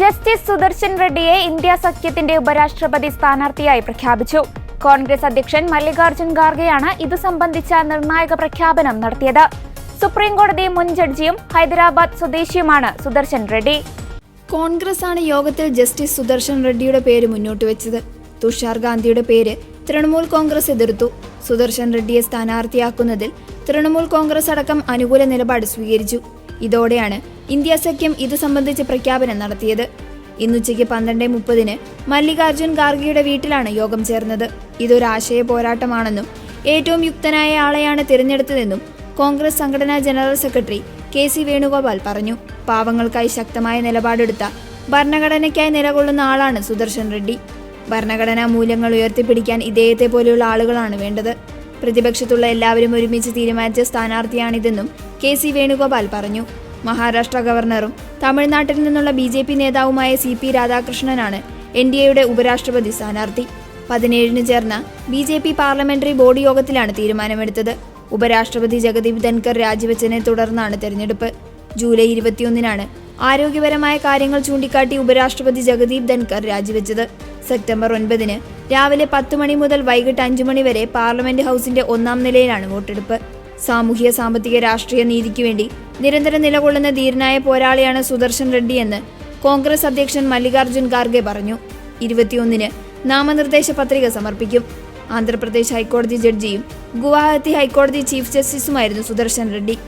Justice Sudarshan റെഡ്ഡിയെ India സഖ്യത്തിന്റെ ഉപരാഷ്ട്രപതി സ്ഥാനാർത്ഥിയായി പ്രഖ്യാപിച്ചു. കോൺഗ്രസ് അധ്യക്ഷൻ മല്ലികാർജുൻ ഖാർഗെയാണ് ഇതു സംബന്ധിച്ച നിർണായക പ്രഖ്യാപനം നടത്തിയത്. സുപ്രീംകോടതി മുൻ ജഡ്ജിയും ഹൈദരാബാദ് സ്വദേശിയുമാണ് സുദർശൻ റെഡ്ഡി. കോൺഗ്രസ് ആണ് യോഗത്തിൽ ജസ്റ്റിസ് സുദർശൻ റെഡ്ഡിയുടെ പേര് മുന്നോട്ട് വെച്ചത്. തുഷാർ ഗാന്ധിയുടെ പേര് തൃണമൂൽ കോൺഗ്രസ് എതിർത്തു. സുദർശൻ റെഡ്ഡിയെ സ്ഥാനാർത്ഥിയാക്കുന്നതിൽ തൃണമൂൽ കോൺഗ്രസ് അടക്കം അനുകൂല നിലപാട് സ്വീകരിച്ചു. ഇതോടെയാണ് ഇന്ത്യ സഖ്യം ഇത് സംബന്ധിച്ച് പ്രഖ്യാപനം നടത്തിയത്. ഇന്നുച്ചയ്ക്ക് പന്ത്രണ്ട് മുപ്പതിന് മല്ലികാർജുൻ ഖാർഗെയുടെ വീട്ടിലാണ് യോഗം ചേർന്നത്. ഇതൊരാശയ പോരാട്ടമാണെന്നും ഏറ്റവും യുക്തനായ ആളെയാണ് തിരഞ്ഞെടുത്തതെന്നും കോൺഗ്രസ് സംഘടനാ general secretary K C Venugopal പറഞ്ഞു. പാവങ്ങൾക്കായി ശക്തമായ നിലപാടെടുത്ത ഭരണഘടനയ്ക്കായി നിലകൊള്ളുന്ന ആളാണ് സുദർശൻ റെഡ്ഡി. ഭരണഘടനാ മൂല്യങ്ങൾ ഉയർത്തിപ്പിടിക്കാൻ ഇദ്ദേഹത്തെ പോലെയുള്ള ആളുകളാണ് വേണ്ടത്. പ്രതിപക്ഷത്തുള്ള എല്ലാവരും ഒരുമിച്ച് തീരുമാനിച്ച സ്ഥാനാർത്ഥിയാണിതെന്നും കെ സി വേണുഗോപാൽ പറഞ്ഞു. മഹാരാഷ്ട്ര ഗവർണറും തമിഴ്നാട്ടിൽ നിന്നുള്ള ബി ജെ പി നേതാവുമായ സി പി രാധാകൃഷ്ണനാണ് എൻ ഡി എയുടെ ഉപരാഷ്ട്രപതി സ്ഥാനാർത്ഥി. പതിനേഴിന് ചേർന്ന B J P parliamentary board യോഗത്തിലാണ് തീരുമാനമെടുത്തത്. ഉപരാഷ്ട്രപതി ജഗദീപ് ധൻകർ രാജിവെച്ചതിനെ തുടർന്നാണ് തെരഞ്ഞെടുപ്പ്. ജൂലൈ ഇരുപത്തിയൊന്നിനാണ് ആരോഗ്യപരമായ കാര്യങ്ങൾ ചൂണ്ടിക്കാട്ടി ഉപരാഷ്ട്രപതി ജഗദീപ് ധൻകർ രാജിവെച്ചത്. സെപ്റ്റംബർ ഒൻപതിന് രാവിലെ പത്ത് മണി മുതൽ വൈകിട്ട് അഞ്ചു മണി വരെ പാർലമെന്റ് ഹൗസിന്റെ ഒന്നാം നിലയിലാണ് വോട്ടെടുപ്പ്. സാമൂഹ്യ സാമ്പത്തിക രാഷ്ട്രീയ നീതിക്ക് വേണ്ടി നിരന്തരം നിലകൊള്ളുന്ന ധീരനായ പോരാളിയാണ് സുദർശൻ റെഡ്ഡി എന്ന് കോൺഗ്രസ് അധ്യക്ഷൻ മല്ലികാർജുൻ ഖാർഗെ പറഞ്ഞു. ഇരുപത്തിയൊന്നിന് നാമനിർദ്ദേശ പത്രിക സമർപ്പിക്കും. ആന്ധ്രാപ്രദേശ് ഹൈക്കോടതി ജഡ്ജിയും ഗുവാഹത്തി ഹൈക്കോടതി ചീഫ് ജസ്റ്റിസുമായിരുന്നു സുദർശൻ റെഡ്ഡി.